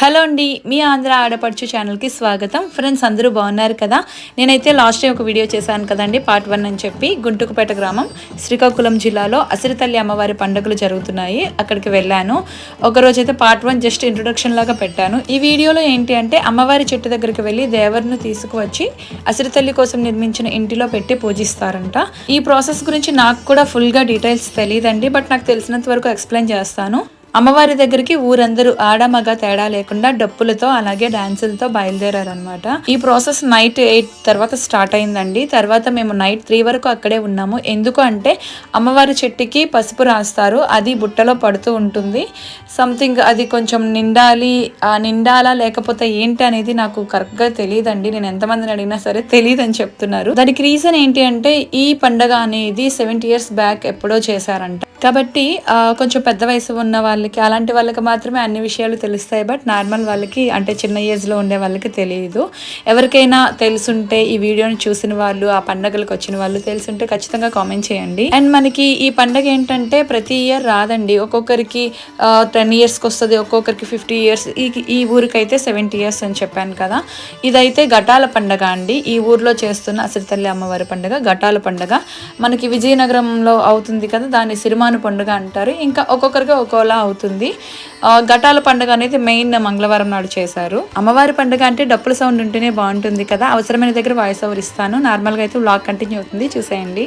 Hello అండి మీ ఆంధ్ర ఆడపడుచు ఛానల్కి స్వాగతం. ఫ్రెండ్స్ అందరూ బాగున్నారు కదా? నేనైతే లాస్ట్ టైం ఒక వీడియో చేశాను కదండి పార్ట్ వన్ అని చెప్పి. గుంటుకుపేట గ్రామం శ్రీకాకుళం జిల్లాలో అసిరితల్లి అమ్మవారి పండుగలు జరుగుతున్నాయి. అక్కడికి వెళ్ళాను. ఒకరోజు అయితే పార్ట్ వన్ జస్ట్ ఇంట్రొడక్షన్ లాగా పెట్టాను. ఈ వీడియోలో ఏంటి అంటే అమ్మవారి చెట్టు దగ్గరికి వెళ్ళి దేవరిని తీసుకువచ్చి అసిరితల్లి కోసం నిర్మించిన ఇంటిలో పెట్టి పూజిస్తారంట. ఈ ప్రాసెస్ గురించి నాకు కూడా ఫుల్గా డీటెయిల్స్ తెలియదండి బట్ నాకు తెలిసినంత వరకు ఎక్స్ప్లెయిన్ చేస్తాను. అమ్మవారి దగ్గరికి ఊరందరూ ఆడ మగ తేడా లేకుండా డప్పులతో అలాగే డాన్సులతో బయలుదేరారనమాట ఈ ప్రాసెస్ నైట్ ఎయిట్ తర్వాత స్టార్ట్ అయిందండి. తర్వాత మేము నైట్ త్రీ వరకు అక్కడే ఉన్నాము. ఎందుకు అంటే అమ్మవారి చెట్టుకి పసుపు రాస్తారు. అది బుట్టలో పడుతూ ఉంటుంది. సంథింగ్ అది కొంచెం నిండాలి ఆ నిండాలా లేకపోతే ఏంటి అనేది నాకు కరెక్ట్గా తెలియదండి నేను ఎంతమందిని అడిగినా సరే తెలియదు అని చెప్తున్నారు. దానికి రీజన్ ఏంటి అంటే ఈ పండగ అనేది సెవెంటీ ఇయర్స్ బ్యాక్ ఎప్పుడో చేశారంట. కాబట్టి కొంచెం పెద్ద వయసు ఉన్న వాళ్ళకి అలాంటి వాళ్ళకి మాత్రమే అన్ని విషయాలు తెలుస్తాయి. బట్ నార్మల్ వాళ్ళకి అంటే చిన్న ఏజ్లో ఉండే వాళ్ళకి తెలియదు ఎవరికైనా తెలుసుంటే ఈ వీడియోని చూసిన వాళ్ళు ఆ పండగలకు వచ్చిన వాళ్ళు తెలుసుంటే ఖచ్చితంగా కామెంట్ చేయండి. అండ్ మనకి ఈ పండగ ఏంటంటే ప్రతి ఇయర్ రాదండి. ఒక్కొక్కరికి టెన్ ఇయర్స్కి వస్తుంది ఒక్కొక్కరికి ఫిఫ్టీ ఇయర్స్ ఈ ఈ ఊరికైతే సెవెంటీ ఇయర్స్ అని చెప్పాను కదా. ఇదైతే ఘటాల పండగ అండి. ఈ ఊర్లో చేస్తున్న అసిరితల్లి అమ్మవారి పండుగ ఘటాల పండగ. మనకి విజయనగరంలో అవుతుంది కదా దాన్ని సిరిమాను పండుగ అంటారు. ఇంకా ఒక్కొక్కరికి ఒక్కోలా అవుతుంది. ఆ, ఘటాల పండుగ అనేది మెయిన్ మంగళవారం నాడు చేశారు. అమ్మవారి పండుగ అంటే డప్పుల సౌండ్ ఉంటేనే బాగుంటుంది కదా. అవసరమైన దగ్గర వాయిస్ ఓవర్ ఇస్తాను. నార్మల్గా అయితే వ్లాగ్ కంటిన్యూ అవుతుంది. చూసేయండి.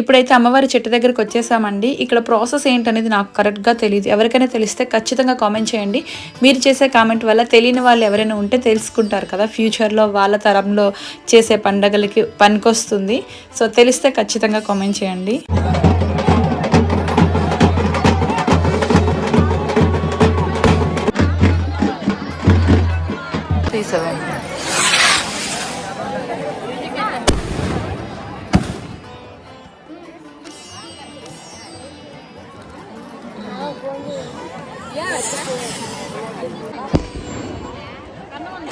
ఇప్పుడైతే అమ్మవారి చెట్టు దగ్గరికి వచ్చేసామండి. ఇక్కడ ప్రాసెస్ ఏంటనేది నాకు కరెక్ట్గా తెలియదు ఎవరికైనా తెలిస్తే ఖచ్చితంగా కామెంట్ చేయండి. మీరు చేసే కామెంట్ వల్ల తెలియని వాళ్ళు ఎవరైనా ఉంటే తెలుసుకుంటారు కదా ఫ్యూచర్లో వాళ్ళ తరంలో చేసే పండగలకి పనికొస్తుంది. సో తెలిస్తే ఖచ్చితంగా కామెంట్ చేయండి. Three Ya, Kanon.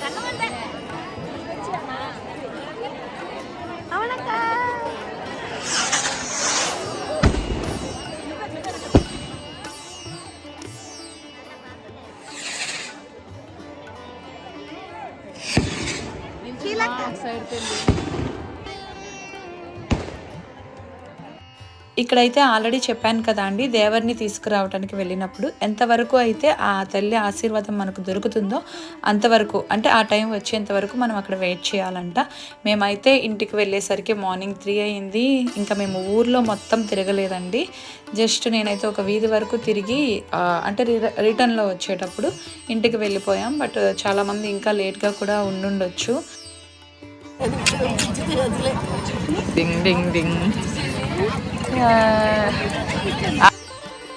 Kanon, Kak. Awan, Kak. ఇక్కడైతే ఆల్రెడీ చెప్పాను కదా అండి దేవర్ని తీసుకురావడానికి వెళ్ళినప్పుడు ఎంతవరకు అయితే ఆ తల్లి ఆశీర్వాదం మనకు దొరుకుతుందో అంతవరకు అంటే ఆ టైం వచ్చేంత వరకు మనం అక్కడ వెయిట్ చేయాలంట. మేమైతే ఇంటికి వెళ్ళేసరికి మార్నింగ్ త్రీ అయింది ఇంకా మేము ఊర్లో మొత్తం తిరగలేదండి. జస్ట్ నేనైతే ఒక వీధి వరకు తిరిగి అంటే రి- రిటర్న్లో వచ్చేటప్పుడు ఇంటికి వెళ్ళిపోయాం. బట్ చాలామంది ఇంకా లేట్గా కూడా ఉండుండొచ్చు. డింగ్ డింగ్ డింగ్.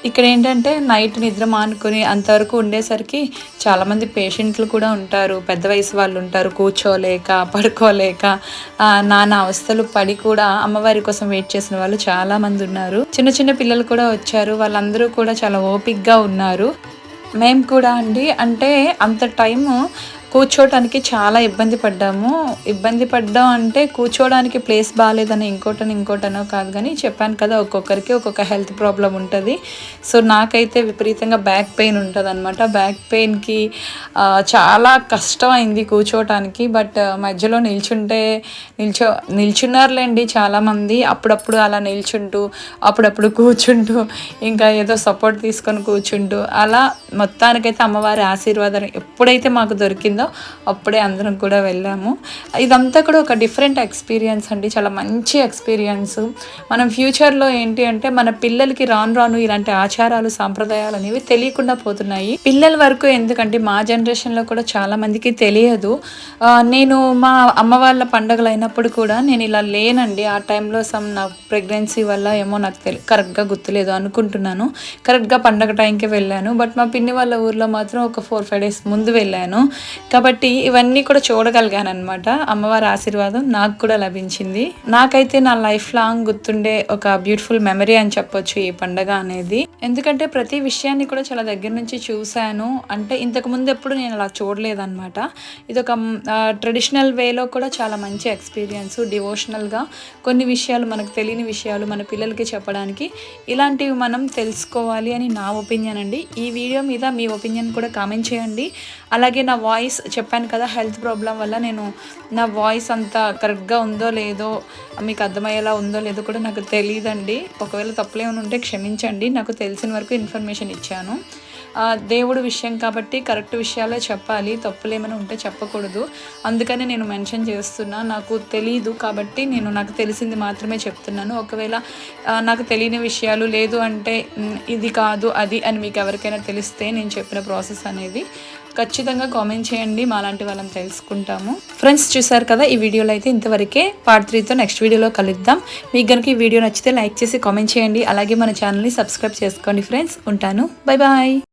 ఇక్కడ ఏంటంటే నైట్ నిద్ర మానుకొని అంతవరకు ఉండేసరికి చాలామంది పేషెంట్లు కూడా ఉంటారు. పెద్ద వయసు వాళ్ళు ఉంటారు. కూర్చోలేక పడుకోలేక నానా అవస్థలు పడి కూడా అమ్మవారి కోసం వెయిట్ చేసిన వాళ్ళు చాలా మంది ఉన్నారు. చిన్న చిన్న పిల్లలు కూడా వచ్చారు. వాళ్ళందరూ కూడా చాలా ఓపిక్గా ఉన్నారు. మేము కూడా అండి. అంటే అంత టైము కూర్చోవటానికి చాలా ఇబ్బంది పడ్డాము. ఇబ్బంది పడ్డాం అంటే కూర్చోవడానికి ప్లేస్ బాగాలేదని ఇంకోటని ఇంకోటనో కాదు కానీ చెప్పాను కదా ఒక్కొక్కరికి ఒక్కొక్క హెల్త్ ప్రాబ్లం ఉంటుంది. సో నాకైతే విపరీతంగా బ్యాక్ పెయిన్ ఉంటుంది అనమాట బ్యాక్ పెయిన్కి చాలా కష్టం అయింది కూర్చోవటానికి బట్ మధ్యలో నిల్చుంటే నిల్చో నిల్చున్నారులేండి చాలామంది. అప్పుడప్పుడు అలా నిల్చుంటూ అప్పుడప్పుడు కూర్చుంటూ ఇంకా ఏదో సపోర్ట్ తీసుకొని కూర్చుంటూ అలా మొత్తానికైతే అమ్మవారి ఆశీర్వాదం ఎప్పుడైతే మాకు దొరికిందో ఉందో అప్పుడే అందరం కూడా వెళ్ళాము. ఇదంతా కూడా ఒక డిఫరెంట్ ఎక్స్పీరియన్స్ అండి. చాలా మంచి ఎక్స్పీరియన్స్. మనం ఫ్యూచర్లో ఏంటి అంటే మన పిల్లలకి రాను రాను ఇలాంటి ఆచారాలు సాంప్రదాయాలు అనేవి తెలియకుండా పోతున్నాయి. పిల్లల వరకు ఎందుకంటే మా జనరేషన్లో కూడా చాలా మందికి తెలియదు. నేను మా అమ్మ వాళ్ళ పండగలు అయినప్పుడు కూడా నేను ఇలా లేనండి. ఆ టైంలో సమ్ నా ప్రెగ్నెన్సీ వల్ల ఏమో నాకు తెలి కరెక్ట్గా గుర్తులేదు అనుకుంటున్నాను. కరెక్ట్గా పండగ టైంకి వెళ్ళాను. బట్ మా పిన్ని వాళ్ళ ఊర్లో మాత్రం ఒక ఫోర్ ఫైవ్ డేస్ ముందు వెళ్ళాను. కాబట్టి ఇవన్నీ కూడా చూడగలిగాను అనమాట అమ్మవారి ఆశీర్వాదం నాకు కూడా లభించింది. నాకైతే నా లైఫ్ లాంగ్ గుర్తుండే ఒక బ్యూటిఫుల్ మెమరీ అని చెప్పొచ్చు ఈ పండగ అనేది. ఎందుకంటే ప్రతి విషయాన్ని కూడా చాలా దగ్గర నుంచి చూశాను. అంటే ఇంతకు ముందు ఎప్పుడు నేను అలా చూడలేదన్నమాట. ఇది ఒక ట్రెడిషనల్ వేలో కూడా చాలా మంచి ఎక్స్పీరియన్స్ డివోషనల్గా కొన్ని విషయాలు మనకు తెలియని విషయాలు మన పిల్లలకి చెప్పడానికి ఇలాంటివి మనం తెలుసుకోవాలి అని నా ఒపీనియన్ అండి. ఈ వీడియో మీద మీ ఒపీనియన్ కూడా కామెంట్ చేయండి. అలాగే నా వాయిస్ చెప్పాను కదా హెల్త్ ప్రాబ్లం వల్ల నేను నా వాయిస్ అంత కరెక్ట్గా ఉందో లేదో మీకు అర్థమయ్యేలా ఉందో లేదో కూడా నాకు తెలియదండి ఒకవేళ తప్పులేమైనా ఉంటే క్షమించండి. నాకు తెలిసిన వరకు ఇన్ఫర్మేషన్ ఇచ్చాను. దేవుడు విషయం కాబట్టి కరెక్ట్ విషయాలే చెప్పాలి. తప్పులు ఏమైనా ఉంటే చెప్పకూడదు. అందుకని నేను మెన్షన్ చేస్తున్నా. నాకు తెలీదు కాబట్టి నేను నాకు తెలిసింది మాత్రమే చెప్తున్నాను. ఒకవేళ నాకు తెలియని విషయాలు లేదు అంటే ఇది కాదు అది అని మీకు ఎవరికైనా తెలిస్తే నేను చెప్పిన ప్రాసెస్ అనేది ఖచ్చితంగా కామెంట్ చేయండి. మాలాంటి వాళ్ళని తెలుసుకుంటాము. ఫ్రెండ్స్ చూసారు కదా ఈ వీడియోలో అయితే ఇంతవరకే పార్ట్ త్రీతో నెక్స్ట్ వీడియోలో కలుద్దాం. మీకు కనుక ఈ వీడియో నచ్చితే లైక్ చేసి కామెంట్ చేయండి. అలాగే మన ఛానల్ని సబ్స్క్రైబ్ చేసుకోండి. ఫ్రెండ్స్ ఉంటాను. Bye bye.